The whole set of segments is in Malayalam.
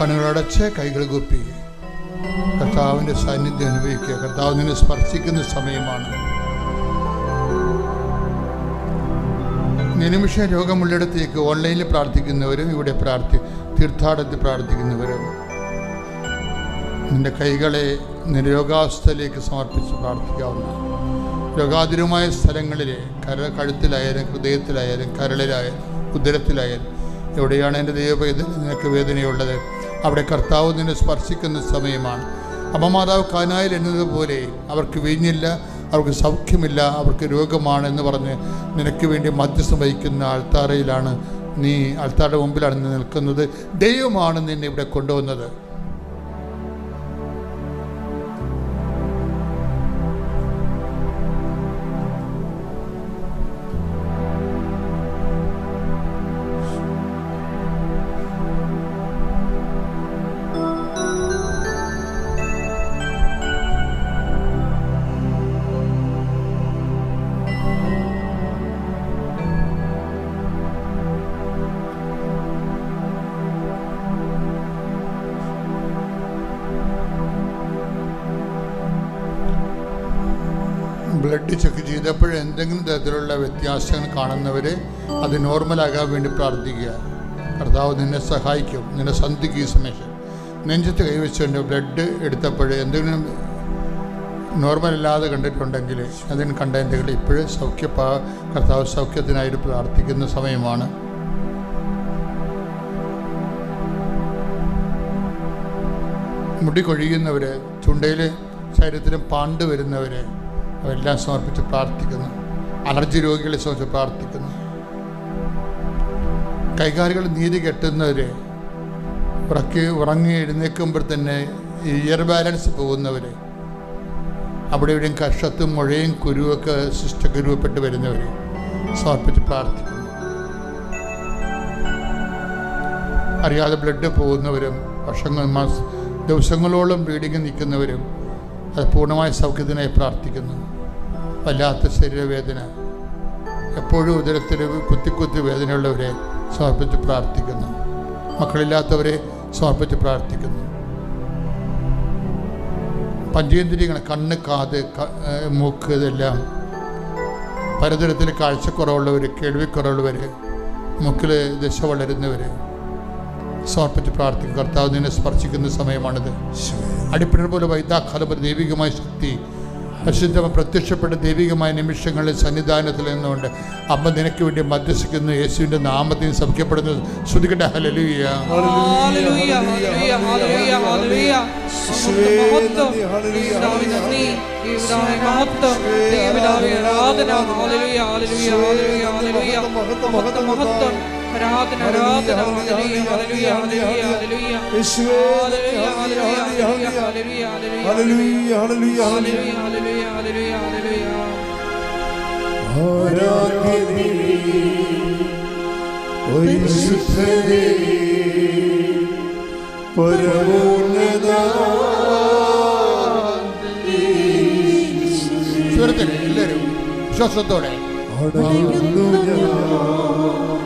കണ്ണുകളടച്ച് കൈകൾ കുപ്പി. കർത്താവിന്റെ സാന്നിധ്യം അനുഭവിക്കുക. കർത്താവ് നിന്നെ സ്പർശിക്കുന്ന സമയമാണ്. നിമിഷ രോഗമുള്ളിടത്തേക്ക് ഓൺലൈനിൽ പ്രാർത്ഥിക്കുന്നവരും ഇവിടെ പ്രാർത്ഥി തീർത്ഥാടനത്തിൽ പ്രാർത്ഥിക്കുന്നവരും നിന്റെ കൈകളെ നിരോഗാവസ്ഥയിലേക്ക് സമർപ്പിച്ച് പ്രാർത്ഥിക്കാവുന്ന രോഗാതുരമായ സ്ഥലങ്ങളിലെ കര കഴുത്തിലായാലും ഹൃദയത്തിലായാലും കരളിലായാലും ഉദരത്തിലായാലും എവിടെയാണ് എന്റെ ദൈവവേദന നിനക്ക് വേദനയുള്ളത്. അവിടെ കർത്താവ് നിന്നെ സ്പർശിക്കുന്ന സമയമാണ്. അമ്മമാതാവ് കാനായിൽ എന്നതുപോലെ അവർക്ക് വീഞ്ഞില്ല അവർക്ക് സൗഖ്യമില്ല അവർക്ക് രോഗമാണ് എന്ന് പറഞ്ഞ് നിനക്ക് വേണ്ടി മധ്യസ്ഥം വഹിക്കുന്ന ആൾത്താറയിലാണ് നീ ആൾത്താരുടെ മുമ്പിലാണ് നിൽക്കുന്നത്. ദൈവമാണ് നിന്നെ ഇവിടെ കൊണ്ടുവന്നത്. എന്തെങ്കിലും തരത്തിലുള്ള വ്യത്യാസങ്ങൾ കാണുന്നവർ അത് നോർമലാകാൻ വേണ്ടി പ്രാർത്ഥിക്കുക. കർത്താവ് നിന്നെ സഹായിക്കും. നിന്നെ സന്ധിക്കും ഈ സമയത്ത്. നെഞ്ചത്ത് കൈവച്ചുകൊണ്ട് ബ്ലഡ് എടുത്തപ്പോൾ എന്തെങ്കിലും നോർമൽ അല്ലാതെ കണ്ടിട്ടുണ്ടെങ്കിൽ അതിന് കണ്ടതിന്റെ ഇപ്പോഴും സൗഖ്യ കർത്താവ് സൗഖ്യത്തിനായിട്ട് പ്രാർത്ഥിക്കുന്ന സമയമാണ്. മുടി കൊഴിയുന്നവർ ചുണ്ടയിൽ ശരീരത്തിലും പാണ്ട് വരുന്നവരെ അവരെല്ലാം സമർപ്പിച്ച് പ്രാർത്ഥിക്കുന്നു. അലർജി രോഗികളെ സംബന്ധിച്ച് പ്രാർത്ഥിക്കുന്നു. കൈകാലുകൾ നീതി കെട്ടുന്നവര് ഉറക്കി ഉറങ്ങി എഴുന്നേൽക്കുമ്പോൾ തന്നെ ഇയർ ബാലൻസ് പോകുന്നവർ അവിടെ ഇവിടെയും കഷത്തും മുഴയും കുരുവൊക്കെ സിസ്റ്റൊക്കെ രൂപപ്പെട്ട് വരുന്നവർ സമർപ്പിച്ച് പ്രാർത്ഥിക്കുന്നു. അറിയാതെ ബ്ലഡ് പോകുന്നവരും വർഷങ്ങൾ മാസ ദിവസങ്ങളോളം ബ്ലീഡിങ് നിൽക്കുന്നവരും അത് പൂർണമായ സൗഖ്യത്തിനായി പ്രാർത്ഥിക്കുന്നു. വല്ലാത്ത ശരീരവേദന എപ്പോഴും ഉദരത്തിൽ കുത്തി കുത്തി വേദനയുള്ളവരെ സമർപ്പിച്ച് പ്രാർത്ഥിക്കുന്നു. മക്കളില്ലാത്തവരെ സമർപ്പിച്ച് പ്രാർത്ഥിക്കുന്നു. പഞ്ചേന്ദ്രിയങ്ങൾ കണ്ണ് കാത് മൂക്ക് ഇതെല്ലാം പലതരത്തിൽ കാഴ്ചക്കുറവുള്ളവർ കേൾവിക്കുറവുള്ളവർ മുക്കിൽ ദശ വളരുന്നവർ സമർപ്പിച്ച് പ്രാർത്ഥിക്കും. കർത്താവ് നിന്നെ സ്പർശിക്കുന്ന സമയമാണിത്. അടിപ്പിടൽ പോലെ ഒരു ദൈവികമായ ശക്തി പരിശുദ്ധ പ്രത്യക്ഷപ്പെട്ട ദൈവികമായ നിമിഷങ്ങളിൽ സന്നിധാനത്തിൽ നിന്നുകൊണ്ട് അമ്മ നിനക്ക് വേണ്ടി മധ്യസിക്കുന്നു യേശുവിന്റെ നാമത്തിന് സംഖ്യപ്പെടുന്നു ശ്രുതികട്ടെ ഹലലുയ മഹത്വം. ആരാധന ആരാധന ഹല്ലേലൂയ ഹല്ലേലൂയ ഹല്ലേലൂയ ഹല്ലേലൂയ. യേശുവേ ഹല്ലേലൂയ hallelujah hallelujah hallelujah hallelujah hallelujah. ഹല്ലേലൂയ ആരാധ്യനേ പരിശുദ്ധനേ പരമോന്നത സുഹൃത്തുക്കളെ എല്ലാവരും വിശ്വാസത്തോടെ. അടങ്ങുന്നു ഞാൻ. തിരുമുൻപിലാ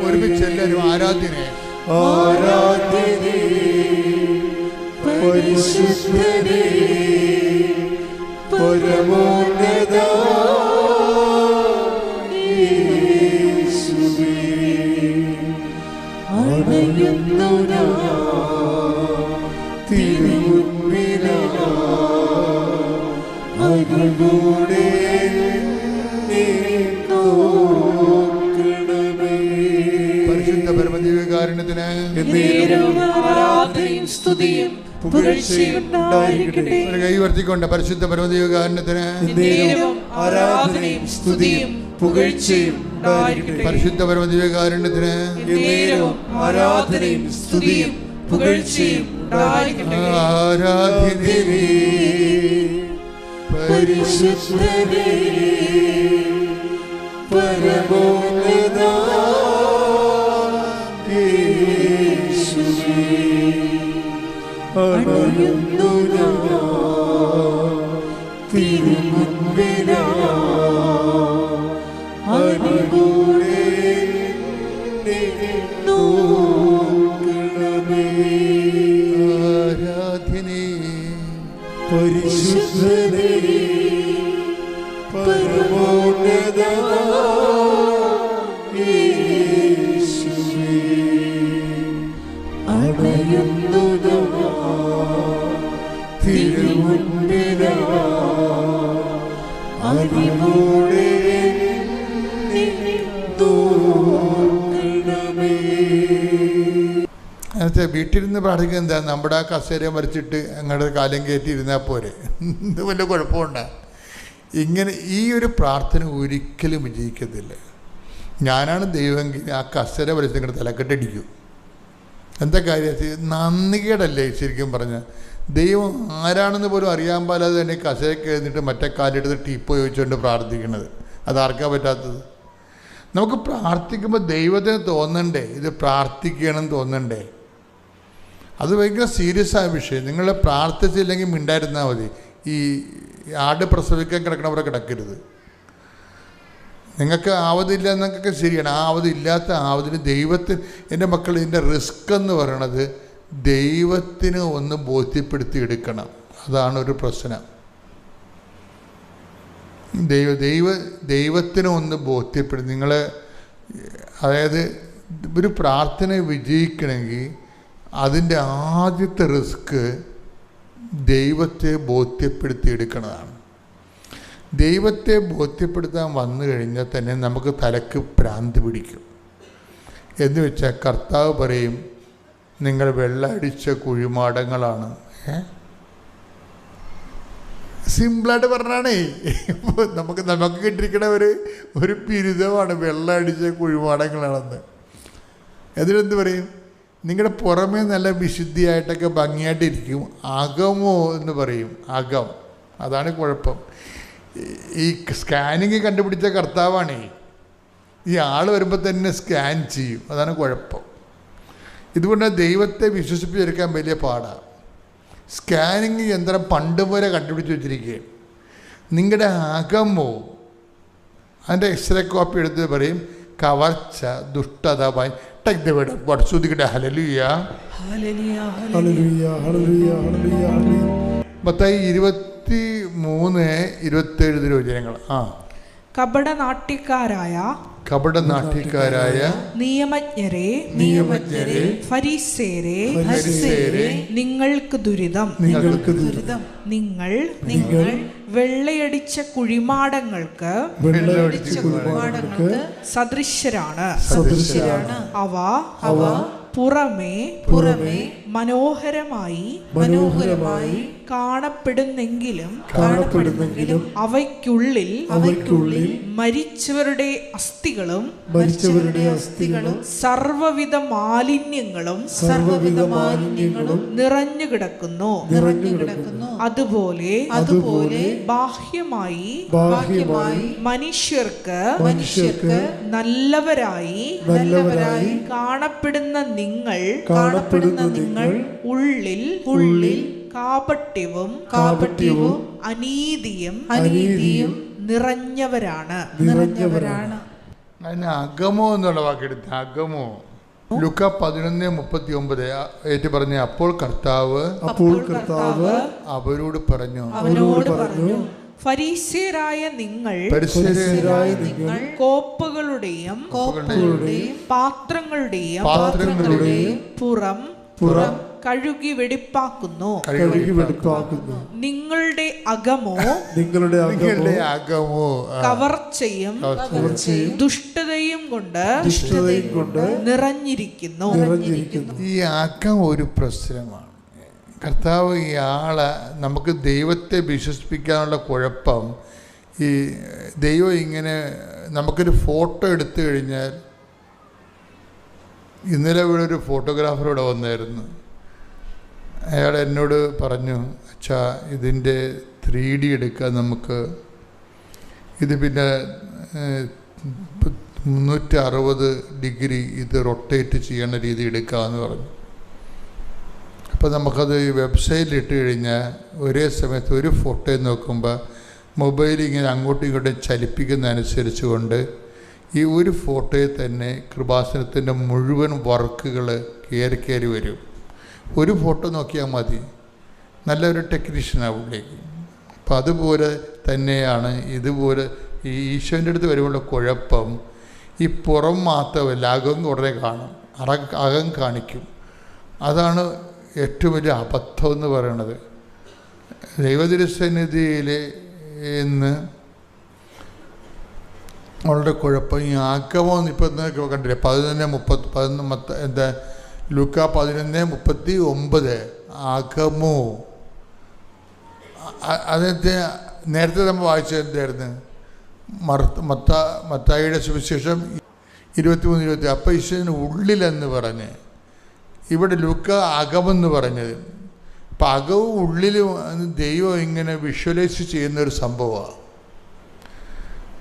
ഒരുമിച്ച് എല്ലാവരും ആരാധ്യനെ ആരാധ്യനേ പരിശുദ്ധനേ ഒരു പരിശുദ്ധ ആരാധനയും സ്തുതിയും പരിശുദ്ധ പരമദൈവകാരണത്തിന് ആരാധനയും സ്തുതിയും പരിശുദ്ധ അണയുന്നു ഞാൻ തിരുമുൻപിലാ അനുകൂടെ ആരാധ്യനേ പരിശുദ്ധനേ പരമോന്നത അണയുന്നു വീട്ടിലിരുന്ന് പ്രാർത്ഥിക്കുന്നത് എന്താ? നമ്മുടെ ആ കസേര മറിച്ചിട്ട് അങ്ങോട്ട് കാലം കയറ്റി ഇരുന്നാൽ പോരെ. ഇത് വല്ല കുഴപ്പമുണ്ട? ഇങ്ങനെ ഈ ഒരു പ്രാർത്ഥന ഒരിക്കലും വിജയിക്കത്തില്ല. ഞാനാണ് ദൈവം ആ കസേര വലിച്ച് നിങ്ങളുടെ തലക്കെട്ടടിക്കും എന്താ കാര്യം? നന്ദികേടല്ലേ ശരിക്കും പറഞ്ഞ? ദൈവം ആരാണെന്ന് പോലും അറിയാൻ പാലാതെ തന്നെ കസേക്ക് എഴുന്നിട്ട് മറ്റേ കാലെടുത്ത് ടീപ്പ് ചോദിച്ചുകൊണ്ട് പ്രാർത്ഥിക്കണത് അതാർക്കാ പറ്റാത്തത്? നമുക്ക് പ്രാർത്ഥിക്കുമ്പോൾ ദൈവത്തിന് തോന്നണ്ടേ? ഇത് പ്രാർത്ഥിക്കണം തോന്നണ്ടേ? അത് ഭയങ്കര സീരിയസ് ആയ വിഷയം. നിങ്ങൾ പ്രാർത്ഥിച്ചില്ലെങ്കിൽ മിണ്ടായിരുന്നാൽ മതി. ഈ ആട് പ്രസവിക്കാൻ കിടക്കണവരെ കിടക്കരുത്. നിങ്ങൾക്ക് ആവതില്ല എന്നൊക്കെ ശരിയാണ്. ആവതില്ലാത്ത ആവതിന് ദൈവത്തിന് എന്റെ മക്കൾ ഇതിന്റെ റിസ്ക് എന്ന് പറയണത് ദൈവത്തിന് ഒന്ന് ബോധ്യപ്പെടുത്തി എടുക്കണം അതാണ് ഒരു പ്രശ്നം. ദൈവ ദൈവ ദൈവത്തിന് ഒന്ന് ബോധ്യപ്പെടും നിങ്ങൾ അതായത് ഒരു പ്രാർത്ഥന വിജയിക്കണമെങ്കിൽ അതിന്റെ ആദ്യത്തെ റിസ്ക് ദൈവത്തെ ബോധ്യപ്പെടുത്തി എടുക്കുന്നതാണ് ദൈവത്തെ ബോധ്യപ്പെടുത്താൻ വന്നു കഴിഞ്ഞാൽ തന്നെ നമുക്ക് തലക്ക് ഭ്രാന്ത് പിടിക്കും. എന്ന് വെച്ചാൽ കർത്താവ് പറയും നിങ്ങൾ വെള്ളമടിച്ച കുഴിമാടങ്ങളാണ്. സിമ്പിളായിട്ട് പറഞ്ഞാണേ. നമുക്ക് നമുക്ക് കിട്ടിയിരിക്കണ ഒരു ഒരു ബിരുദമാണ് വെള്ളം അടിച്ച കുഴിമാടങ്ങളാണെന്ന്. അതിലെന്ത് പറയും? നിങ്ങളുടെ പുറമേ നല്ല വിശുദ്ധിയായിട്ടൊക്കെ ഭംഗിയായിട്ടിരിക്കും. അകമോ എന്ന് പറയും. അകം. അതാണ് കുഴപ്പം. ഈ സ്കാനിങ് കണ്ടുപിടിച്ച കർത്താവാണേ. ഈ ആൾ വരുമ്പോൾ തന്നെ സ്കാൻ ചെയ്യും. അതാണ് കുഴപ്പം. ഇതുകൊണ്ട് ദൈവത്തെ വിശ്വസിപ്പിച്ചെടുക്കാൻ വലിയ പാടാണ് സ്കാനിങ് യന്ത്രം പണ്ട് വരെ കണ്ടുപിടിച്ച് വെച്ചിരിക്കുകയും നിങ്ങളുടെ അകമോ അതിന്റെ എക്സ്റേ കോപ്പി എടുത്ത് പറയും കവർച്ച ദുഷ്ടത ഭയ. ടേക്ക് ദ വേർഡ് ഗോഡ് ശ്രുതിക്കട്ടെ ഹലലുയ hallelujah hallelujah hallelujah hallelujah hallelujah. മത്തായി ഇരുപത്തി മൂന്ന് ഇരുപത്തേഴ് തിരുവചനങ്ങൾ ആ. കപടനാട്യക്കാരായ കപടനാട്യക്കാരായ നിയമജ്ഞരെ നിയമജ്ഞരെ ഫരീസേരെ ഫരീസേരെ നിങ്ങൾക്ക് ദുരിതം. നിങ്ങൾക്ക് ദുരിതം. നിങ്ങൾ നിങ്ങൾ വെള്ളയടിച്ച കുഴിമാടങ്ങൾക്ക് വെള്ളയടിച്ച കുഴിമാടങ്ങൾക്ക് സദൃശ്യരാണ്. സദൃശ്യരാണ്. അവ അവ പുറമേ പുറമേ മനോഹരമായി മനോഹരമായി കാണപ്പെടുന്നെങ്കിലും കാണപ്പെടുന്നെങ്കിലും അവയ്ക്കുള്ളിൽ അവയ്ക്കുള്ളിൽ മരിച്ചവരുടെ അസ്ഥികളും മരിച്ചവരുടെ അസ്ഥികളും സർവവിധ മാലിന്യങ്ങളും സർവവിധ മാലിന്യങ്ങളും നിറഞ്ഞു കിടക്കുന്നു. നിറഞ്ഞു കിടക്കുന്നു. അതുപോലെ അതുപോലെ ബാഹ്യമായി ബാഹ്യമായി മനുഷ്യർക്ക് മനുഷ്യർക്ക് നല്ലവരായി നല്ലവരായി കാണപ്പെടുന്ന നിങ്ങൾ കാണപ്പെടുന്ന നിങ്ങൾ ഉള്ളിൽ ഉള്ളിൽ കാപട്യവും കാപട്യവും അനീതിയും അനീതിയും നിറഞ്ഞവരാണ്. നിറഞ്ഞവരാണ്. അതിന് അകമോ എന്നുള്ള വാക്കെടുത്ത് അകമോ ലുക്ക പതിനൊന്ന് മുപ്പത്തി ഒമ്പത് ഏറ്റു പറഞ്ഞ അപ്പോൾ കർത്താവ് അപ്പോൾ കർത്താവ് അവരോട് പറഞ്ഞു. അവരോട് പറഞ്ഞു. ഫരീസ്യരായ നിങ്ങൾ നിങ്ങൾ കോപ്പുകളുടെയും കോപ്പുകളുടെയും പാത്രങ്ങളുടെയും പാത്രങ്ങളുടെയും പുറം പുറം കഴുകി വെടിപ്പാക്കുന്നു. കഴുകി വെടിപ്പാക്കുന്നു. നിങ്ങളുടെ അകമോ നിങ്ങളുടെ നിങ്ങളുടെ അകമോ കവർച്ചയും ദുഷ്ടതയും കൊണ്ട് ദുഷ്ടതയും കൊണ്ട് നിറഞ്ഞിരിക്കുന്നു. നിറഞ്ഞിരിക്കുന്നു. ഈ അകം ഒരു പ്രശ്നമാണ്. കർത്താവ് ഈ ആളെ നമുക്ക് ദൈവത്തെ വിശ്വസിപ്പിക്കാനുള്ള കുഴപ്പം ഈ ദൈവം ഇങ്ങനെ നമുക്കൊരു ഫോട്ടോ എടുത്തു കഴിഞ്ഞാൽ ഇന്നലെ ഇവിടെ ഒരു ഫോട്ടോഗ്രാഫർ ഇവിടെ വന്നായിരുന്നു. അയാൾ എന്നോട് പറഞ്ഞു അച്ഛാ ഇതിന്റെ ത്രീ ഡി എടുക്കാൻ നമുക്ക് ഇത് പിന്നെ മുന്നൂറ്റി അറുപത് ഡിഗ്രി ഇത് റൊട്ടേറ്റ് ചെയ്യണ രീതി എടുക്കാമെന്ന് പറഞ്ഞു. അപ്പോൾ നമുക്കത് ഈ വെബ്സൈറ്റിൽ ഇട്ട് കഴിഞ്ഞാൽ ഒരേ സമയത്ത് ഒരു ഫോട്ടോ നോക്കുമ്പോൾ മൊബൈൽ ഇങ്ങനെ അങ്ങോട്ടും ഇങ്ങോട്ടും ചലിപ്പിക്കുന്നതനുസരിച്ച് കൊണ്ട് ഈ ഒരു ഫോട്ടോയിൽ തന്നെ കൃപാസനത്തിന്റെ മുഴുവൻ വർക്കുകൾ കയറി കയറി വരും. ഒരു ഫോട്ടോ നോക്കിയാൽ മതി. നല്ലൊരു ടെക്നീഷ്യൻ പുള്ളിക്ക്. അപ്പം അതുപോലെ തന്നെയാണ് ഇതുപോലെ ഈ ഈശോന്റെ അടുത്ത് വരുമ്പോൾ കുഴപ്പം. ഈ പുറം മാത്രമല്ല അകം കുറേ കാണും. അറ അകം കാണിക്കും. അതാണ് ഏറ്റവും വലിയ അബദ്ധം എന്ന് പറയണത് ദൈവതിരുസന്നിധിയിൽ ഇന്ന് വളരെ കുഴപ്പം. ഈ ആക്രമം ഇപ്പം കണ്ടില്ലേ? പതിനൊന്ന് മുപ്പത്തി പതിനൊന്ന് മത്ത എന്താ ലുക്ക പതിനൊന്ന് മുപ്പത്തി ഒമ്പത് അകമോ അതിനകത്ത് നേരത്തെ നമ്മൾ മർത്ത മത്ത മത്തായിയുടെ സുവിശേഷം ഇരുപത്തിമൂന്ന് ഇരുപത്തി അപ്പം ഈശ്വരന് ഉള്ളിലെന്ന് പറഞ്ഞ് ഇവിടെ ലുക്ക അകമെന്ന് പറഞ്ഞത്. അപ്പം അകവും ഉള്ളിലും ദൈവം ഇങ്ങനെ വിഷ്വലൈസ് ചെയ്യുന്നൊരു സംഭവമാണ്.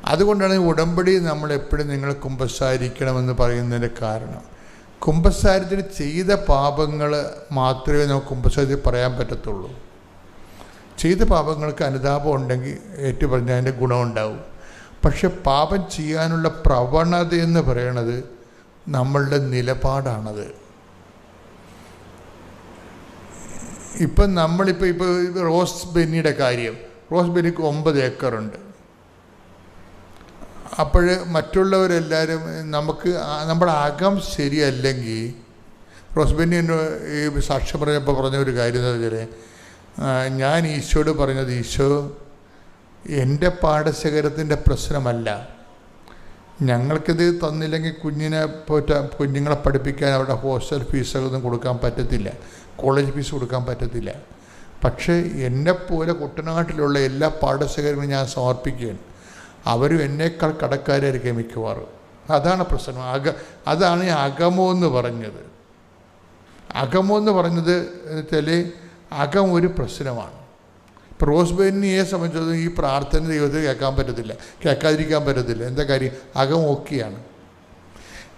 അതുകൊണ്ടാണ് ഈ ഉടമ്പടി നമ്മളെപ്പോഴും നിങ്ങൾ കുമ്പസാരിക്കണമെന്ന് പറയുന്നതിന്റെ കാരണം. കുമ്പസാരത്തിന് ചെയ്ത പാപങ്ങൾ മാത്രമേ നമുക്ക് കുംഭസാരത്തിൽ പറയാൻ പറ്റത്തുള്ളൂ. ചെയ്ത പാപങ്ങൾക്ക് അനുതാപം ഉണ്ടെങ്കിൽ ഏറ്റു പറഞ്ഞാൽ അതിന്റെ ഗുണമുണ്ടാവും. പക്ഷെ പാപം ചെയ്യാനുള്ള പ്രവണത എന്ന് പറയണത് നമ്മളുടെ നിലപാടാണത്. ഇപ്പം നമ്മളിപ്പോൾ ഇപ്പോൾ റോസ് ബെന്നിയുടെ കാര്യം. റോസ് ബെന്നിക്ക് ഒമ്പത് ഏക്കറുണ്ട്. അപ്പോൾ മറ്റുള്ളവരെല്ലാവരും നമുക്ക് നമ്മുടെ അകം ശരിയല്ലെങ്കിൽ റോസ്ബെന്നി ഈ സാക്ഷ്യം പറഞ്ഞപ്പോൾ പറഞ്ഞ ഒരു കാര്യം എന്താ വെച്ചാൽ ഞാൻ ഈശോയോട് പറഞ്ഞത് ഈശോ എന്റെ പാടശേഖരത്തിന്റെ പ്രശ്നമല്ല. ഞങ്ങൾക്കിത് തന്നില്ലെങ്കിൽ കുഞ്ഞിനെ പോറ്റ കുഞ്ഞുങ്ങളെ പഠിപ്പിക്കാൻ അവിടെ ഹോസ്റ്റൽ ഫീസൊന്നും കൊടുക്കാൻ പറ്റത്തില്ല. കോളേജ് ഫീസ് കൊടുക്കാൻ പറ്റത്തില്ല. പക്ഷേ എന്നെപ്പോലെ കുട്ടനാട്ടിലുള്ള എല്ലാ പാഠശേഖരങ്ങളും ഞാൻ സമർപ്പിക്കുകയാണ്. അവരും എന്നേക്കാൾ കടക്കാരായിരിക്കും മിക്കവാറും. അതാണ് പ്രശ്നം. അക അതാണ് ഈ അകമോ എന്ന് പറഞ്ഞത്. അകമോ എന്ന് പറഞ്ഞത് വെച്ചാൽ അകം ഒരു പ്രശ്നമാണ്. ഇപ്പോൾ റോസ് ബെന്നിയെ സംബന്ധിച്ചിടത്തോളം ഈ പ്രാർത്ഥന ദൈവത്തിൽ കേൾക്കാൻ പറ്റത്തില്ല. കേൾക്കാതിരിക്കാൻ പറ്റത്തില്ല. എന്താ കാര്യം? അകം ഓക്കെയാണ്.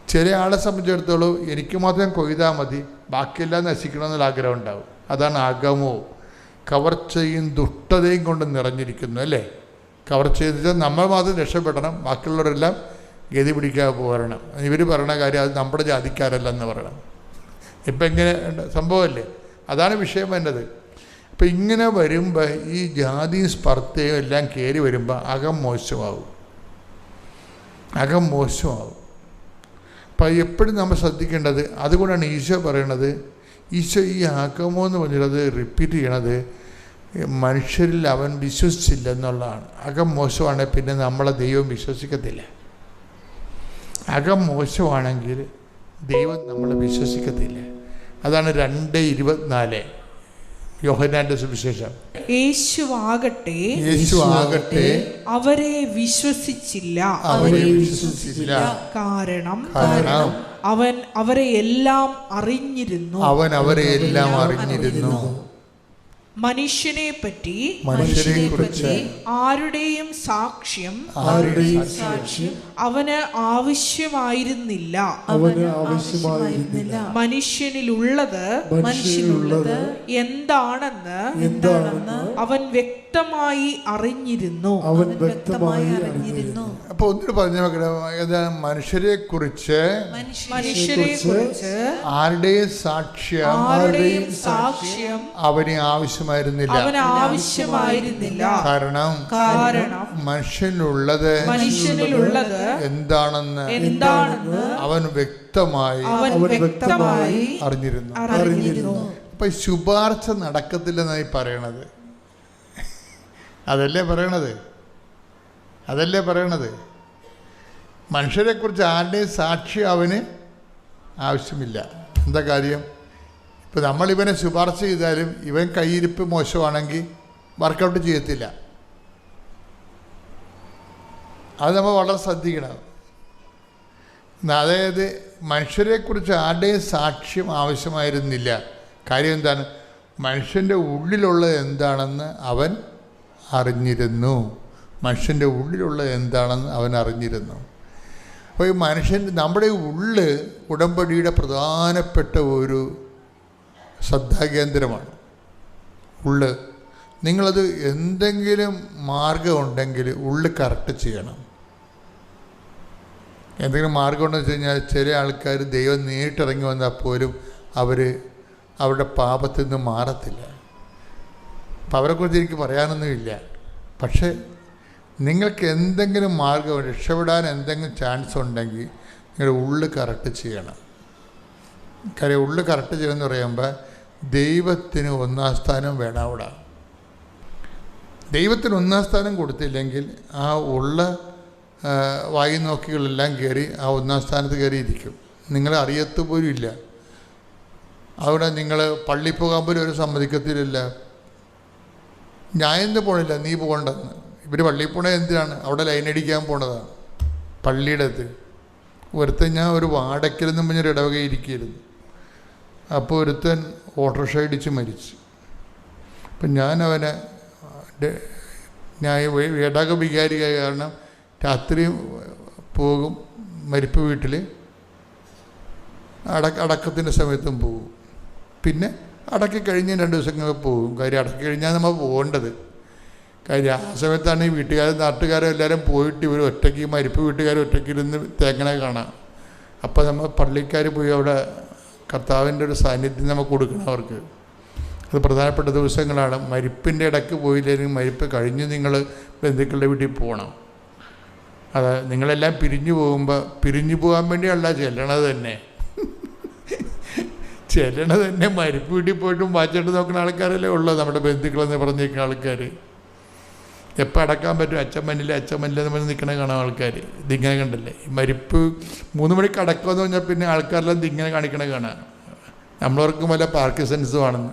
ചില ആളെ സംബന്ധിച്ചിടത്തോളം എനിക്ക് മാത്രം കൊയ്താൽ മതി ബാക്കിയെല്ലാം നശിക്കണമെന്നുള്ള ആഗ്രഹം ഉണ്ടാവും. അതാണ് അകമോ കവർച്ചയും ദുഷ്ടതയും കൊണ്ട് നിറഞ്ഞിരിക്കുന്നു അല്ലേ? കവർച്ച ചെയ്തിട്ട് നമ്മൾ മാത്രം രക്ഷപ്പെടണം ബാക്കിയുള്ളവരെല്ലാം ഗതി പിടിക്കാതെ പോരണം. ഇവർ പറയണ കാര്യം അത് നമ്മുടെ ജാതിക്കാരല്ല എന്ന് പറയണം. ഇപ്പം ഇങ്ങനെ. സംഭവമല്ലേ? അതാണ് വിഷയം വേണ്ടത് അപ്പം ഇങ്ങനെ വരുമ്പോൾ ഈ ജാതി സ്പർദ്ധയും എല്ലാം കയറി വരുമ്പോൾ അകം മോശമാവും. അകം മോശമാവും. അപ്പം എപ്പോഴും നമ്മൾ ശ്രദ്ധിക്കേണ്ടത് അതുകൊണ്ടാണ് ഈശോ പറയണത് ഈശോ ഈ അകമോ എന്ന് പറഞ്ഞത് റിപ്പീറ്റ് ചെയ്യണത് മനുഷ്യരിൽ അവൻ വിശ്വസിച്ചില്ല എന്നുള്ളതാണ് അകം മോശമാണെങ്കിൽ പിന്നെ നമ്മളെ ദൈവം വിശ്വസിക്കത്തില്ല. അകം മോശമാണെങ്കിൽ ദൈവം നമ്മളെ വിശ്വസിക്കത്തില്ല. അതാണ് രണ്ട് ഇരുപത്തിനാല്. യോഹനാന്റെ സുവിശേഷം. യേശുവാകട്ടെ. യേശു ആകട്ടെ അവരെ വിശ്വസിച്ചില്ല. അവരെ വിശ്വസിച്ചില്ല. കാരണം കാരണം അവൻ അവരെ എല്ലാം അറിഞ്ഞിരുന്നു. അവൻ അവരെ എല്ലാം അറിഞ്ഞിരുന്നു. മനുഷ്യനെ പറ്റി മനുഷ്യനെ കുറിച്ച് ആരുടെയും സാക്ഷ്യം ആരുടെയും സാക്ഷ്യം അവന് ആവശ്യമായിരുന്നില്ല. അവന് ആവശ്യമായിരുന്നില്ല. മനുഷ്യനിലുള്ളത് മനുഷ്യനുള്ളത് എന്താണെന്ന് എന്താണെന്ന് അവൻ വ്യക്തമായി അറിഞ്ഞിരുന്നു. അവൻ വ്യക്തമായി അറിഞ്ഞിരുന്നു. അപ്പൊ ഒന്നിട്ട് പറഞ്ഞു നോക്കണം മനുഷ്യരെ കുറിച്ച് മനുഷ്യരെ കുറിച്ച് ആരുടെയും സാക്ഷ്യം ആരുടെയും സാക്ഷ്യം അവന് ആവശ്യമായിരുന്നില്ല. അവന് ആവശ്യമായിരുന്നില്ല. കാരണം കാരണം മനുഷ്യനുള്ളത് മനുഷ്യനിലുള്ളത് എന്താണെന്ന് എന്താണെന്ന് അവൻ വ്യക്തമായി അവൻ വ്യക്തമായി അറിഞ്ഞിരുന്നു. അറിഞ്ഞിരുന്നു. അപ്പൊ ഈ ശുപാർശ നടക്കത്തില്ലെന്നായി പറയണത്. അതല്ലേ പറയണത്? അതല്ലേ പറയണത്? മനുഷ്യരെക്കുറിച്ച് ആരുടെയും സാക്ഷി അവന് ആവശ്യമില്ല. എന്താ കാര്യം? ഇപ്പം നമ്മളിവനെ ശുപാർശ ചെയ്താലും ഇവൻ കയ്യിരിപ്പ് മോശമാണെങ്കിൽ വർക്കൗട്ട് ചെയ്യത്തില്ല. അത് നമ്മൾ വളരെ ശ്രദ്ധിക്കണം. അതായത് മനുഷ്യരെക്കുറിച്ച് ആരുടെയും സാക്ഷ്യം ആവശ്യമായിരുന്നില്ല. കാര്യം എന്താണ്? മനുഷ്യന്റെ ഉള്ളിലുള്ളത് എന്താണെന്ന് അവൻ അറിഞ്ഞിരുന്നു. മനുഷ്യന്റെ ഉള്ളിലുള്ളത് എന്താണെന്ന് അവൻ അറിഞ്ഞിരുന്നു. അപ്പോൾ ഈ മനുഷ്യൻ നമ്മുടെ ഉള്ള് ഉടമ്പടിയുടെ പ്രധാനപ്പെട്ട ഒരു ശ്രദ്ധാകേന്ദ്രമാണ്. ഉള്ള്. നിങ്ങളത് എന്തെങ്കിലും മാർഗമുണ്ടെങ്കിൽ ഉള്ളിൽ കറക്റ്റ് ചെയ്യണം. എന്തെങ്കിലും മാർഗം ഉണ്ടെന്ന് വെച്ച് കഴിഞ്ഞാൽ ചില ആൾക്കാർ ദൈവം നേരിട്ടിറങ്ങി വന്നാൽ പോലും അവർ അവരുടെ പാപത്തിൽ നിന്ന് മാറത്തില്ല. അപ്പം അവരെക്കുറിച്ച് എനിക്ക് പറയാനൊന്നുമില്ല പക്ഷേ നിങ്ങൾക്ക് എന്തെങ്കിലും മാർഗം രക്ഷപ്പെടാൻ എന്തെങ്കിലും ചാൻസ് ഉണ്ടെങ്കിൽ നിങ്ങളുടെ ഉള്ളു കറക്റ്റ് ചെയ്യണം. കാര്യം ഉള്ളു കറക്റ്റ് ചെയ്യണമെന്ന് പറയുമ്പോൾ ദൈവത്തിന് ഒന്നാം സ്ഥാനം വേണം അവിടെ ദൈവത്തിന് ഒന്നാം സ്ഥാനം കൊടുത്തില്ലെങ്കിൽ ആ ഉള്ള വായി നോക്കികളെല്ലാം കയറി ആ ഒന്നാം സ്ഥാനത്ത് കയറിയിരിക്കും. നിങ്ങളെ അറിയത്ത് പോലും ഇല്ല. അവിടെ നിങ്ങൾ പള്ളി പോകാൻ പോലും ഒരു സമ്മതിക്കത്തിലില്ല. ഞാൻ എന്ത് പോണില്ല? നീ പോകണ്ടെന്ന്. ഇവർ പള്ളി പോണത് എന്തിനാണ്? അവിടെ ലൈൻ അടിക്കാൻ പോണതാണ്. പള്ളിയുടെ അത് ഒരുത്തൻ ഞാൻ ഒരു വാടക്കൽ നിന്ന് പറഞ്ഞൊരു ഇടവക അപ്പോൾ ഒരുത്തൻ ഓട്ടോറിക്ഷ ഇടിച്ച് മരിച്ചു. അപ്പം ഞാനവനെ ഞാൻ ഇടക വികാരിയായ കാരണം രാത്രി പോകും മരിപ്പ് വീട്ടിൽ. അട അടക്കത്തിന്റെ സമയത്തും പോകും. പിന്നെ അടക്കി കഴിഞ്ഞ് രണ്ട് ദിവസം കഴിഞ്ഞ് പോകും. കാര്യം അടക്കി കഴിഞ്ഞാൽ നമ്മൾ പോകേണ്ടത്. കാര്യം ആ സമയത്താണ് ഈ വീട്ടുകാരും നാട്ടുകാരും എല്ലാവരും പോയിട്ട് ഇവർ ഒറ്റയ്ക്ക് മരിപ്പ് വീട്ടുകാരും ഒറ്റയ്ക്ക് ഇരുന്ന് തേങ്ങണ കാണാം. അപ്പോൾ നമ്മൾ പള്ളിക്കാർ പോയി അവിടെ കർത്താവിന്റെ ഒരു സാന്നിധ്യം നമുക്ക് കൊടുക്കണം അവർക്ക്. അത് പ്രധാനപ്പെട്ട ദിവസങ്ങളാണ്. മരിപ്പിന്റെ ഇടയ്ക്ക് പോയില്ലെങ്കിൽ മരിപ്പ് കഴിഞ്ഞ് നിങ്ങൾ ബന്ധുക്കളുടെ വീട്ടിൽ പോകണം. അത് നിങ്ങളെല്ലാം പിരിഞ്ഞു പോകുമ്പോൾ പിരിഞ്ഞു പോകാൻ വേണ്ടിയല്ല ചെല്ലണത് തന്നെ. ചെല്ലണത് തന്നെ. മരിപ്പ് വീട്ടിൽ പോയിട്ടും വാച്ചിട്ട് നോക്കുന്ന ആൾക്കാരല്ലേ ഉള്ളത് നമ്മുടെ ബന്ധുക്കളെന്ന് പറഞ്ഞിരിക്കുന്ന ആൾക്കാർ എപ്പോൾ അടക്കാൻ പറ്റും? അച്ഛമ്മനില്ല അച്ഛമ്മനില്ല എന്ന് പറഞ്ഞ് നിൽക്കണ കാണാം ആൾക്കാർ ഇതിങ്ങനെ കണ്ടല്ലേ? മരിപ്പ് മൂന്ന് മണിക്ക് അടക്കമെന്ന് പറഞ്ഞാൽ പിന്നെ ആൾക്കാരെല്ലാം ഇതിങ്ങനെ കാണിക്കണ കാണാം. നമ്മളവർക്കും വല്ല പാർക്കിസൺസും ആണെന്ന്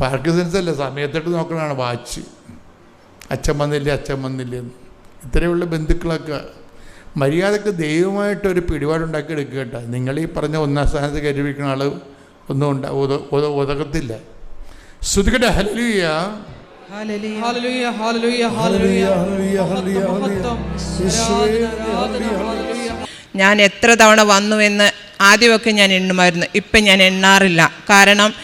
പാർക്കിസൺസ് അല്ല സമയത്തിട്ട് നോക്കണതാണ് വാച്ച്. അച്ഛൻ വന്നില്ല അച്ഛൻ വന്നില്ല എന്ന്. ഇത്രയുള്ള ബന്ധുക്കളൊക്കെ മര്യാദയ്ക്ക് ദൈവമായിട്ടൊരു പിടിപാടുണ്ടാക്കി എടുക്കുക കേട്ടോ. നിങ്ങൾ ഈ പറഞ്ഞ ഒന്നാം സ്ഥാനത്ത് കരുവിക്കുന്ന ആൾ ഒന്നും ഉണ്ടാ ഉത ഉത- ഉതകത്തില്ല ശ്രുതികട്ടെ ഹലലിയ ഞാൻ എത്ര തവണ വന്നു എന്ന് ആദ്യമൊക്കെ ഞാൻ എണ്ണുമായിരുന്നു. ഇപ്പം ഞാൻ എണ്ണാറില്ല. കാരണം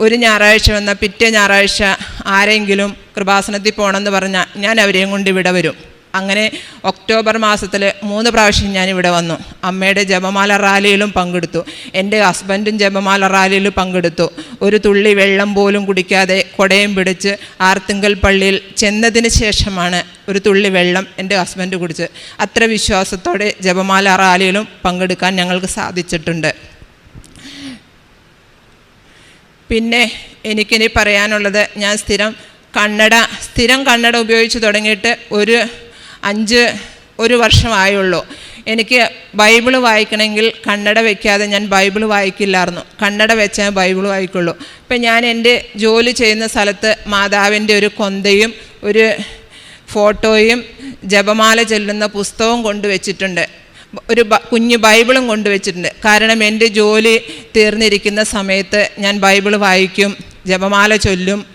ഒരു ഞായറാഴ്ച വന്ന പിറ്റേ ഞായറാഴ്ച ആരെങ്കിലും കൃപാസനത്തിൽ പോകണമെന്ന് പറഞ്ഞാൽ ഞാൻ അവരെയും കൊണ്ട് ഇവിടെ വരും. അങ്ങനെ ഒക്ടോബർ മാസത്തിൽ മൂന്ന് പ്രാവശ്യം ഞാൻ ഇവിടെ വന്നു. അമ്മയുടെ ജപമാല റാലിയിലും പങ്കെടുത്തു. എന്റെ ഹസ്ബൻഡും ജപമാല റാലിയിൽ പങ്കെടുത്തു. ഒരു തുള്ളി വെള്ളം പോലും കുടിക്കാതെ കൊടയും പിടിച്ച് ആർത്തിങ്കൽ പള്ളിയിൽ ചെന്നതിന് ശേഷമാണ് ഒരു തുള്ളി വെള്ളം എന്റെ ഹസ്ബൻഡ് കുടിച്ച് അത്ര വിശ്വാസത്തോടെ ജപമാല റാലിയിലും പങ്കെടുക്കാൻ ഞങ്ങൾക്ക് സാധിച്ചിട്ടുണ്ട്. പിന്നെ എനിക്കിനി പറയാനുള്ളത് ഞാൻ സ്ഥിരം കണ്ണട സ്ഥിരം കണ്ണട ഉപയോഗിച്ച് തുടങ്ങിയിട്ട് ഒരു അഞ്ച് ഒരു വർഷമായുള്ളൂ. എനിക്ക് ബൈബിൾ വായിക്കണമെങ്കിൽ കണ്ണട വെക്കാതെ ഞാൻ ബൈബിൾ വായിക്കില്ലായിരുന്നു. കണ്ണട വെച്ചാൽ ബൈബിൾ വായിക്കുള്ളൂ. ഇപ്പം ഞാൻ എന്റെ ജോലി ചെയ്യുന്ന സ്ഥലത്ത് മാതാവിന്റെ ഒരു കൊന്തയും ഒരു ഫോട്ടോയും ജപമാല ചെല്ലുന്ന പുസ്തകവും കൊണ്ടുവച്ചിട്ടുണ്ട് ഒരു കുഞ്ഞ് ബൈബിളും കൊണ്ടുവച്ചിട്ടുണ്ട് കാരണം എന്റെ ജോലി തീർന്നിരിക്കുന്ന സമയത്ത് ഞാൻ ബൈബിൾ വായിക്കും. ജപമാല ചൊല്ലും.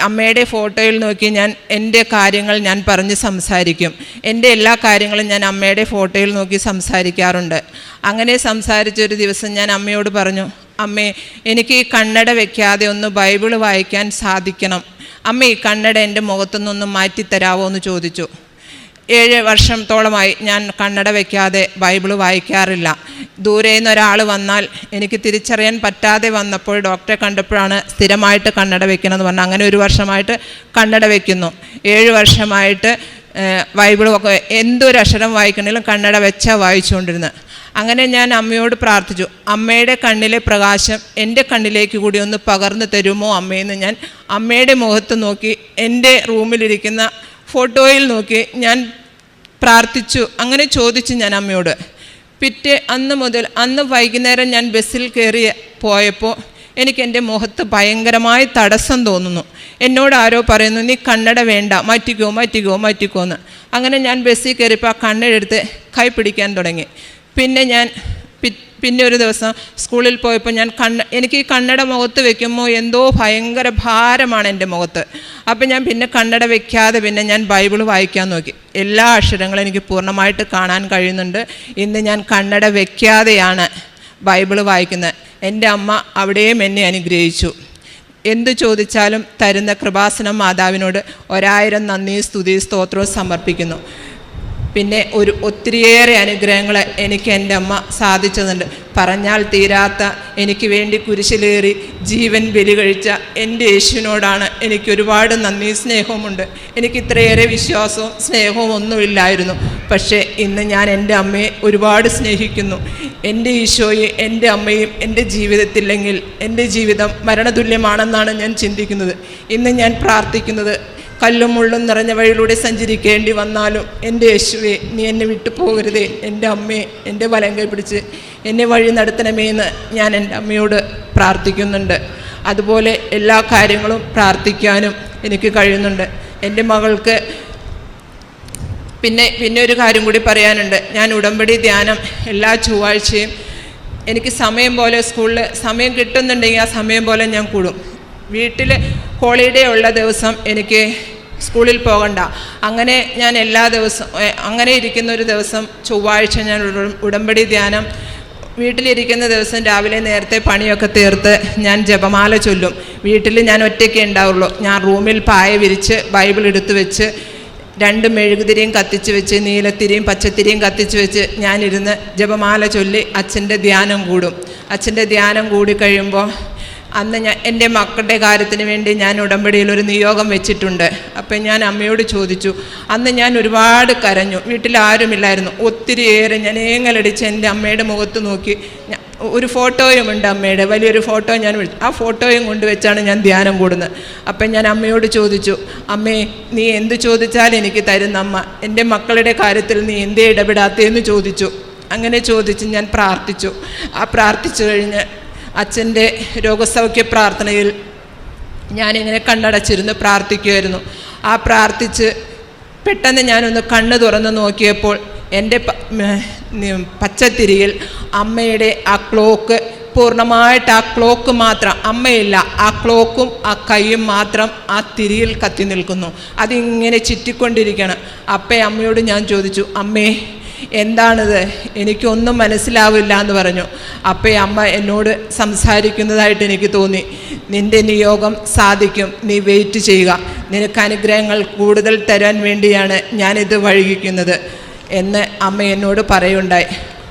അമ്മയുടെ ഫോട്ടോയിൽ നോക്കി ഞാൻ എന്റെ കാര്യങ്ങൾ ഞാൻ പറഞ്ഞ് സംസാരിക്കും. എന്റെ എല്ലാ കാര്യങ്ങളും ഞാൻ അമ്മയുടെ ഫോട്ടോയിൽ നോക്കി സംസാരിക്കാറുണ്ട്. അങ്ങനെ സംസാരിച്ചൊരു ദിവസം ഞാൻ അമ്മയോട് പറഞ്ഞു അമ്മേ എനിക്ക് ഈ കണ്ണട വെക്കാതെ ഒന്ന് ബൈബിൾ വായിക്കാൻ സാധിക്കണം. അമ്മ ഈ കണ്ണട എന്റെ മുഖത്തുനിന്നൊന്ന് മാറ്റിത്തരാമോ എന്ന് ചോദിച്ചു. ഏഴ് വർഷത്തോളമായി ഞാൻ കണ്ണട വയ്ക്കാതെ ബൈബിൾ വായിക്കാറില്ല. ദൂരെ നിന്ന് ഒരാൾ വന്നാൽ എനിക്ക് തിരിച്ചറിയാൻ പറ്റാതെ വന്നപ്പോൾ ഡോക്ടറെ കണ്ടപ്പോഴാണ് സ്ഥിരമായിട്ട് കണ്ണട വെക്കണമെന്ന് പറഞ്ഞു അങ്ങനെ ഒരു വർഷമായിട്ട് കണ്ണട വയ്ക്കുന്നു ഏഴ് വർഷമായിട്ട് ബൈബിളൊക്കെ എന്തൊരു അക്ഷരം വായിക്കണമെങ്കിലും കണ്ണട വെച്ചാൽ വായിച്ചുകൊണ്ടിരുന്നത് അങ്ങനെ ഞാൻ അമ്മയോട് പ്രാർത്ഥിച്ചു. അമ്മയുടെ കണ്ണിലെ പ്രകാശം എന്റെ കണ്ണിലേക്ക് കൂടി ഒന്ന് പകർന്നു തരുമോ അമ്മയെന്ന് ഞാൻ അമ്മയുടെ മുഖത്ത് നോക്കി എന്റെ റൂമിലിരിക്കുന്ന ഫോട്ടോയിൽ നോക്കി ഞാൻ പ്രാർത്ഥിച്ചു. അങ്ങനെ ചോദിച്ചു ഞാൻ അമ്മയോട് പിറ്റേ അന്ന് മുതൽ അന്ന് വൈകുന്നേരം ഞാൻ ബസ്സിൽ കയറി പോയപ്പോൾ എനിക്ക് എന്റെ മുഖത്ത് ഭയങ്കരമായ തടസ്സം തോന്നുന്നു. എന്നോട് ആരോ പറയുന്നു നീ കണ്ണട വേണ്ട മാറ്റിക്കോ മാറ്റിക്കോ മാറ്റിക്കോ എന്ന് അങ്ങനെ ഞാൻ ബസ്സിൽ കയറിയപ്പോൾ ആ കണ്ണടെടുത്ത് കൈ പിടിക്കാൻ തുടങ്ങി. പിന്നെ ഞാൻ പിന്നെ ഒരു ദിവസം സ്കൂളിൽ പോയപ്പോൾ ഞാൻ കണ്ണ എനിക്ക് ഈ കണ്ണട മുഖത്ത് വെക്കുമ്പോൾ എന്തോ ഭയങ്കര ഭാരമാണ് എന്റെ മുഖത്ത്. അപ്പം ഞാൻ പിന്നെ കണ്ണട വെക്കാതെ പിന്നെ ഞാൻ ബൈബിൾ വായിക്കാൻ നോക്കി. എല്ലാ അക്ഷരങ്ങളും എനിക്ക് പൂർണമായിട്ട് കാണാൻ കഴിയുന്നുണ്ട്. ഇന്ന് ഞാൻ കണ്ണട വെക്കാതെയാണ് ബൈബിൾ വായിക്കുന്നത്. എന്റെ അമ്മ അവിടെയും എന്നെ അനുഗ്രഹിച്ചു. എന്തു ചോദിച്ചാലും തരുന്ന കൃപാസനം മാതാവിനോട്. ഒരായിരം നന്ദി സ്തുതി സ്തോത്രവും സമർപ്പിക്കുന്നു. പിന്നെ ഒരു ഒത്തിരിയേറെ അനുഗ്രഹങ്ങൾ എനിക്ക് എന്റെ അമ്മ സാധിച്ചതുണ്ട്. പറഞ്ഞാൽ തീരാത്ത എനിക്ക് വേണ്ടി കുരിശിലേറി ജീവൻ ബലി കഴിച്ച എന്റെ യേശുവിനോടാണ് എനിക്ക് ഒരുപാട് നന്ദി സ്നേഹവുമുണ്ട്. എനിക്ക് ഇത്രയേറെ വിശ്വാസവും സ്നേഹവും ഒന്നുമില്ലായിരുന്നു. പക്ഷേ ഇന്ന് ഞാൻ എന്റെ അമ്മയെ ഒരുപാട് സ്നേഹിക്കുന്നു. എന്റെ ഈശോയെ എന്റെ അമ്മയും എന്റെ ജീവിതത്തില്ലെങ്കിൽ എന്റെ ജീവിതം മരണതുല്യമാണെന്നാണ് ഞാൻ ചിന്തിക്കുന്നത്. ഇന്ന് ഞാൻ പ്രാർത്ഥിക്കുന്നത് കല്ലും മുള്ളും നിറഞ്ഞ വഴിയിലൂടെ സഞ്ചരിക്കേണ്ടി വന്നാലും എന്റെ യേശുവെ നീ എന്നെ വിട്ടു പോകരുതേ. എന്റെ അമ്മയെ എന്റെ വലം കൈ പിടിച്ച് എന്നെ വഴി നടത്തണമേ എന്ന് ഞാൻ എന്റെ അമ്മയോട് പ്രാർത്ഥിക്കുന്നുണ്ട്. അതുപോലെ എല്ലാ കാര്യങ്ങളും പ്രാർത്ഥിക്കാനും എനിക്ക് കഴിയുന്നുണ്ട്. എന്റെ മകൾക്ക് പിന്നെ പിന്നെ ഒരു കാര്യം കൂടി പറയാനുണ്ട്. ഞാൻ ഉടമ്പടി ധ്യാനം എല്ലാ ചൊവ്വാഴ്ചയും എനിക്ക് സമയം പോലെ സ്കൂളിൽ സമയം കിട്ടുന്നുണ്ടെങ്കിൽ ആ സമയം പോലെ ഞാൻ കൂടും. വീട്ടിൽ ഹോളിഡേ ഉള്ള ദിവസം എനിക്ക് സ്കൂളിൽ പോകണ്ട. അങ്ങനെ ഞാൻ എല്ലാ ദിവസവും അങ്ങനെ ഇരിക്കുന്ന ഒരു ദിവസം ചൊവ്വാഴ്ച ഞാൻ ഉടമ്പടി ധ്യാനം വീട്ടിലിരിക്കുന്ന ദിവസം രാവിലെ നേരത്തെ പണിയൊക്കെ തീർത്ത് ഞാൻ ജപമാല ചൊല്ലും. വീട്ടിൽ ഞാൻ ഒറ്റയ്ക്ക് ഉണ്ടാവുള്ളൂ. ഞാൻ റൂമിൽ പായ വിരിച്ച് ബൈബിൾ എടുത്തു വെച്ച് രണ്ട് മെഴുകുതിരിയും കത്തിച്ച് വെച്ച് നീലത്തിരിയും പച്ചത്തിരിയും കത്തിച്ച് വെച്ച് ഞാനിരുന്ന് ജപമാല ചൊല്ലി അച്ഛന്റെ ധ്യാനം കൂടും. അച്ഛന്റെ ധ്യാനം കൂടി കഴിയുമ്പോൾ അന്ന് ഞാൻ എന്റെ മക്കളുടെ കാര്യത്തിന് വേണ്ടി ഞാൻ ഉടമ്പടിയിൽ ഒരു നിയോഗം വെച്ചിട്ടുണ്ട്. അപ്പം ഞാൻ അമ്മയോട് ചോദിച്ചു. അന്ന് ഞാൻ ഒരുപാട് കരഞ്ഞു. വീട്ടിൽ ആരുമില്ലായിരുന്നു. ഒത്തിരിയേറെ ഞാൻ ഏങ്ങലടിച്ച് എന്റെ അമ്മയുടെ മുഖത്ത് നോക്കി. ഒരു ഫോട്ടോയും ഉണ്ട് അമ്മയുടെ. വലിയൊരു ഫോട്ടോ ഞാൻ വിളിച്ചു. ആ ഫോട്ടോയും കൊണ്ടുവച്ചാണ് ഞാൻ ധ്യാനം കൂടുന്നത്. അപ്പം ഞാൻ അമ്മയോട് ചോദിച്ചു. അമ്മേ നീ എന്ത് ചോദിച്ചാലും എനിക്ക് തരുന്ന അമ്മ. എന്റെ മക്കളുടെ കാര്യത്തിൽ നീ എന്തേ ഇടപെടാത്തതെന്ന് ചോദിച്ചു. അങ്ങനെ ചോദിച്ച് ഞാൻ പ്രാർത്ഥിച്ചു. ആ പ്രാർത്ഥിച്ചു കഴിഞ്ഞ് അച്ഛന്റെ രോഗസൗഖ്യ പ്രാർത്ഥനയിൽ ഞാനിങ്ങനെ കണ്ണടച്ചിരുന്ന് പ്രാർത്ഥിക്കുമായിരുന്നു ആ പ്രാർത്ഥിച്ച് പെട്ടെന്ന് ഞാനൊന്ന് കണ്ണ് തുറന്ന് നോക്കിയപ്പോൾ എന്റെ പച്ചത്തിരിയിൽ അമ്മയുടെ ആ ക്ലോക്ക് പൂർണമായിട്ട് ആ ക്ലോക്ക് മാത്രം അമ്മയില്ല ആ ക്ലോക്കും ആ കൈയും മാത്രം ആ തിരിയിൽ കത്തി നിൽക്കുന്നു. അതിങ്ങനെ ചുറ്റിക്കൊണ്ടിരിക്കണം. അപ്പേ അമ്മയോട് ഞാൻ ചോദിച്ചു അമ്മേ എന്താണിത്? എനിക്കൊന്നും മനസ്സിലാവില്ല എന്ന് പറഞ്ഞു. അപ്പേ അമ്മ എന്നോട് സംസാരിക്കുന്നതായിട്ട് എനിക്ക് തോന്നി. നിന്റെ നിയോഗം സാധിക്കും. നീ വെയിറ്റ് ചെയ്യുക. നിനക്ക് അനുഗ്രഹങ്ങൾ കൂടുതൽ തരാൻ വേണ്ടിയാണ് ഞാനിത് വഴുകിക്കുന്നത് എന്ന് അമ്മ എന്നോട് പറയുണ്ടായി.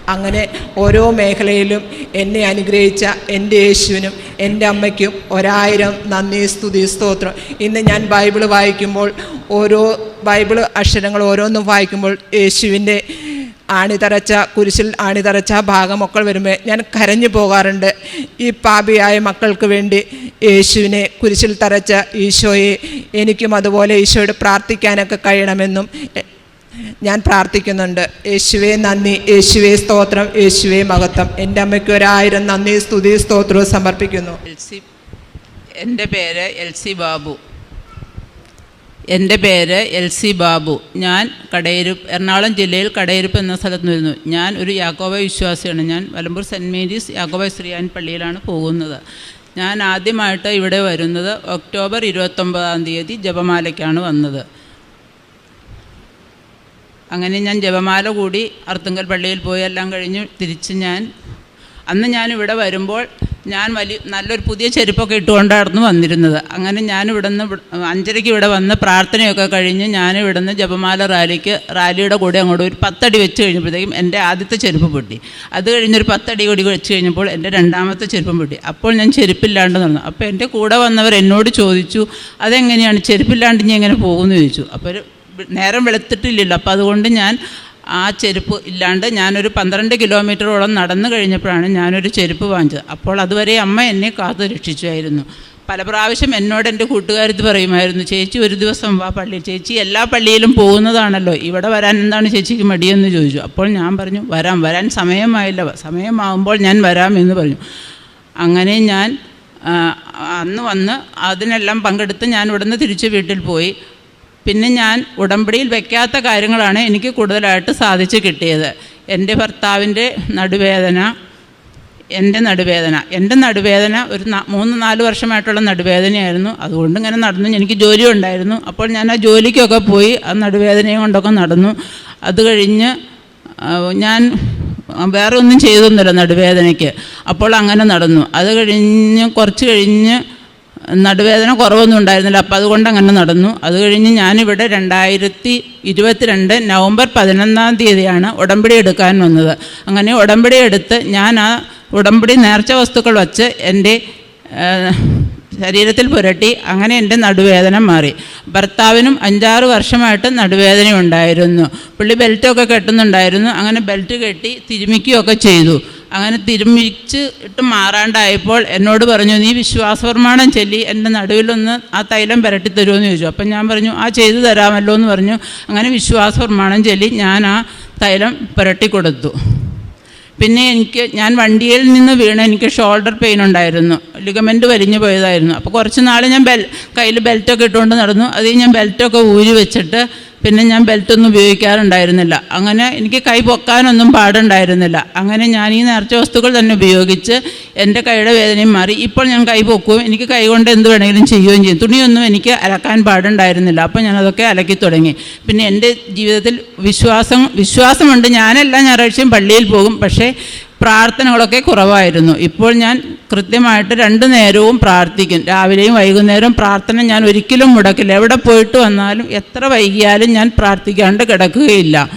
അങ്ങനെ ഓരോ മേഖലയിലും എന്നെ അനുഗ്രഹിച്ച എന്റെ യേശുവിനും എന്റെ അമ്മയ്ക്കും ഒരായിരം നന്ദി സ്തുതി സ്തോത്രം. ഇന്ന് ഞാൻ ബൈബിൾ വായിക്കുമ്പോൾ ഓരോ ബൈബിൾ അക്ഷരങ്ങൾ ഓരോന്നും വായിക്കുമ്പോൾ യേശുവിന്റെ ആണിതറച്ച കുരിശിൽ ആണിതറച്ച ഭാഗമൊക്കെ വരുമ്പോൾ ഞാൻ കരഞ്ഞു പോകാറുണ്ട്. ഈ പാപിയായ മക്കൾക്ക് വേണ്ടി യേശുവിനെ കുരിശിൽ തറച്ച ഈശോയെ എനിക്കും അതുപോലെ ഈശോയോട് പ്രാർത്ഥിക്കാനൊക്കെ കഴിയണമെന്നും ഞാൻ പ്രാർത്ഥിക്കുന്നുണ്ട്. യേശുവേ നന്ദി യേശുവേ സ്തോത്രം യേശുവേ മഹത്വം. എന്റെ അമ്മയ്ക്ക് ഒരായിരം നന്ദി സ്തുതി സ്തോത്രവും സമർപ്പിക്കുന്നു. എന്റെ പേര് എൽ സി ബാബു. എന്റെ പേര് എൽ സി ബാബു. ഞാൻ കടയിരുപ്പ് എറണാകുളം ജില്ലയിൽ കടയിരുപ്പ് എന്ന സ്ഥലത്ത് നിന്ന് വരുന്നു. ഞാൻ ഒരു യാക്കോബ വിശ്വാസിയാണ്. ഞാൻ വലമ്പൂർ സെന്റ് മേരീസ് യാക്കോബ ശ്രീയാൻ പള്ളിയിലാണ് പോകുന്നത്. ഞാൻ ആദ്യമായിട്ട് ഇവിടെ വരുന്നത് ഒക്ടോബർ ഇരുപത്തൊമ്പതാം തീയതി ജപമാലയ്ക്കാണ് വന്നത്. അങ്ങനെ ഞാൻ ജപമാല കൂടി അർത്തുങ്കൽ പള്ളിയിൽ പോയി. എല്ലാം കഴിഞ്ഞ് തിരിച്ച് ഞാൻ അന്ന് ഞാൻ ഇവിടെ വരുമ്പോൾ ഞാൻ വലിയ നല്ലൊരു പുതിയ ചെരുപ്പൊക്കെ ഇട്ടുകൊണ്ടായിരുന്നു വന്നിരുന്നത്. അങ്ങനെ ഞാൻ ഇവിടുന്ന് അഞ്ചരയ്ക്ക് ഇവിടെ വന്ന് പ്രാർത്ഥനയൊക്കെ കഴിഞ്ഞ് ഞാൻ ഇവിടുന്ന് ജപമാല റാലിക്ക് റാലിയുടെ കൂടെ അങ്ങോട്ട് ഒരു പത്തടി വെച്ച് കഴിഞ്ഞപ്പോഴത്തേക്കും എന്റെ ആദ്യത്തെ ചെരുപ്പ് പൊട്ടി. അത് കഴിഞ്ഞൊരു പത്തടി കൂടി വെച്ച് കഴിഞ്ഞപ്പോൾ എന്റെ രണ്ടാമത്തെ ചെരുപ്പും പൊട്ടി. അപ്പോൾ ഞാൻ ചെരുപ്പില്ലാണ്ട് നടന്നു. അപ്പോൾ എന്റെ കൂടെ വന്നവർ എന്നോട് ചോദിച്ചു അതെങ്ങനെയാണ്? ചെരുപ്പില്ലാണ്ട് ഇനി എങ്ങനെ പോകുമെന്ന് ചോദിച്ചു. അപ്പോൾ നേരം വെളുത്തിട്ടില്ലല്ലോ. അപ്പോൾ അതുകൊണ്ട് ഞാൻ ആ ചെരുപ്പ് ഇല്ലാണ്ട് ഞാനൊരു പന്ത്രണ്ട് കിലോമീറ്ററോളം നടന്നു കഴിഞ്ഞപ്പോഴാണ് ഞാനൊരു ചെരുപ്പ് വാങ്ങിച്ചത്. അപ്പോൾ അതുവരെ അമ്മ എന്നെ കാത്തു രക്ഷിച്ചായിരുന്നു പല പ്രാവശ്യം എന്നോട് എന്റെ കൂട്ടുകാരത്ത് പറയുമായിരുന്നു ചേച്ചി ഒരു ദിവസം വാ പള്ളിയിൽ ചേച്ചി എല്ലാ പള്ളിയിലും പോകുന്നതാണല്ലോ. ഇവിടെ വരാൻ എന്താണ് ചേച്ചിക്ക് മടിയെന്ന് ചോദിച്ചു. അപ്പോൾ ഞാൻ പറഞ്ഞു വരാം വരാൻ സമയമായില്ല. സമയമാകുമ്പോൾ ഞാൻ വരാം എന്ന് പറഞ്ഞു. അങ്ങനെ ഞാൻ അന്ന് വന്ന് അതിനെല്ലാം പങ്കെടുത്ത് ഞാൻ ഇവിടുന്ന് തിരിച്ച് വീട്ടിൽ പോയി. പിന്നെ ഞാൻ ഉടമ്പടിയിൽ വെക്കാത്ത കാര്യങ്ങളാണ് എനിക്ക് കൂടുതലായിട്ട് സാധിച്ചു കിട്ടിയത്. എന്റെ ഭർത്താവിന്റെ നടുവേദന എന്റെ നടുവേദന. എന്റെ നടുവേദന ഒരു മൂന്ന് നാല് വർഷമായിട്ടുള്ള നടുവേദനയായിരുന്നു. അതുകൊണ്ട് ഇങ്ങനെ നടന്നു. എനിക്ക് ജോലി ഉണ്ടായിരുന്നു. അപ്പോൾ ഞാൻ ആ ജോലിക്കൊക്കെ പോയി ആ നടുവേദനയും കൊണ്ടൊക്കെ നടന്നു. അത് കഴിഞ്ഞ് ഞാൻ വേറെ ഒന്നും ചെയ്തൊന്നുമില്ല നടുവേദനയ്ക്ക്. അപ്പോൾ അങ്ങനെ നടന്നു. അത് കഴിഞ്ഞ് കുറച്ച് കഴിഞ്ഞ് നടുവേദന കുറവൊന്നും ഉണ്ടായിരുന്നില്ല. അപ്പം അതുകൊണ്ട് അങ്ങനെ നടന്നു. അത് കഴിഞ്ഞ് ഞാനിവിടെ രണ്ടായിരത്തി ഇരുപത്തിരണ്ട് നവംബർ പതിനൊന്നാം തീയതിയാണ് ഉടമ്പടി എടുക്കാൻ വന്നത്. അങ്ങനെ ഉടമ്പടി എടുത്ത് ഞാൻ ആ ഉടമ്പടി നേർച്ച വസ്തുക്കൾ വച്ച് എന്റെ ശരീരത്തിൽ പുരട്ടി അങ്ങനെ എന്റെ നടുവേദന മാറി. ഭർത്താവിനും അഞ്ചാറ് വർഷമായിട്ട് നടുവേദന ഉണ്ടായിരുന്നു പുള്ളി ബെൽറ്റൊക്കെ കെട്ടുന്നുണ്ടായിരുന്നു. അങ്ങനെ ബെൽറ്റ് കെട്ടി തിരുമിക്കുകയൊക്കെ ചെയ്തു. അങ്ങനെ തിരുമിച്ച് ഇട്ട് മാറാണ്ടായപ്പോൾ എന്നോട് പറഞ്ഞു നീ വിശ്വാസപ്രമാണം ചൊല്ലി എന്റെ നടുവിലൊന്ന് ആ തൈലം പുരട്ടി തരുമെന്ന് ചോദിച്ചു. അപ്പം ഞാൻ പറഞ്ഞു ആ ചെയ്തു തരാമല്ലോ എന്ന് പറഞ്ഞു. അങ്ങനെ വിശ്വാസപ്രമാണം ചൊല്ലി ഞാൻ ആ തൈലം പുരട്ടി കൊടുത്തു. പിന്നെ എനിക്ക് ഞാൻ വണ്ടിയിൽ നിന്ന് വീണ് എനിക്ക് ഷോൾഡർ പെയിൻ ഉണ്ടായിരുന്നു. ലിഗമെന്റ് വലിഞ്ഞു പോയതായിരുന്നു. അപ്പോൾ കുറച്ച് നാൾ ഞാൻ ബെൽ കയ്യിൽ ബെൽറ്റൊക്കെ ഇട്ടുകൊണ്ട് നടന്നു. അതിൽ ഞാൻ ബെൽറ്റൊക്കെ ഊരി വെച്ചിട്ട് പിന്നെ ഞാൻ ബെൽറ്റൊന്നും ഉപയോഗിക്കാറുണ്ടായിരുന്നില്ല. അങ്ങനെ എനിക്ക് കൈ പൊക്കാനൊന്നും പാടുണ്ടായിരുന്നില്ല. അങ്ങനെ ഞാൻ ഈ നേർച്ച വസ്തുക്കൾ തന്നെ ഉപയോഗിച്ച് എന്റെ കൈയുടെ വേദനയും മാറി. ഇപ്പോൾ ഞാൻ കൈ പൊക്കുകയും എനിക്ക് കൈ കൊണ്ട് എന്ത് വേണമെങ്കിലും ചെയ്യുകയും ചെയ്യും. തുണിയൊന്നും എനിക്ക് അലക്കാൻ പാടുണ്ടായിരുന്നില്ല. അപ്പോൾ ഞാൻ അതൊക്കെ അലക്കി തുടങ്ങി. പിന്നെ എന്റെ ജീവിതത്തിൽ വിശ്വാസം വിശ്വാസമുണ്ട്. ഞാനെല്ലാം ഞായറാഴ്ചയും പള്ളിയിൽ പോകും. പക്ഷേ പ്രാർത്ഥനകളൊക്കെ കുറവായിരുന്നു. ഇപ്പോൾ ഞാൻ കൃത്യമായിട്ട് രണ്ടു നേരവും പ്രാർത്ഥിക്കും. രാവിലെയും വൈകുന്നേരവും പ്രാർത്ഥന ഞാൻ ഒരിക്കലും മുടക്കില്ല. എവിടെ പോയിട്ട് വന്നാലും എത്ര വൈകിയാലും ഞാൻ പ്രാർത്ഥിക്കാണ്ട് കിടക്കുകയില്ല.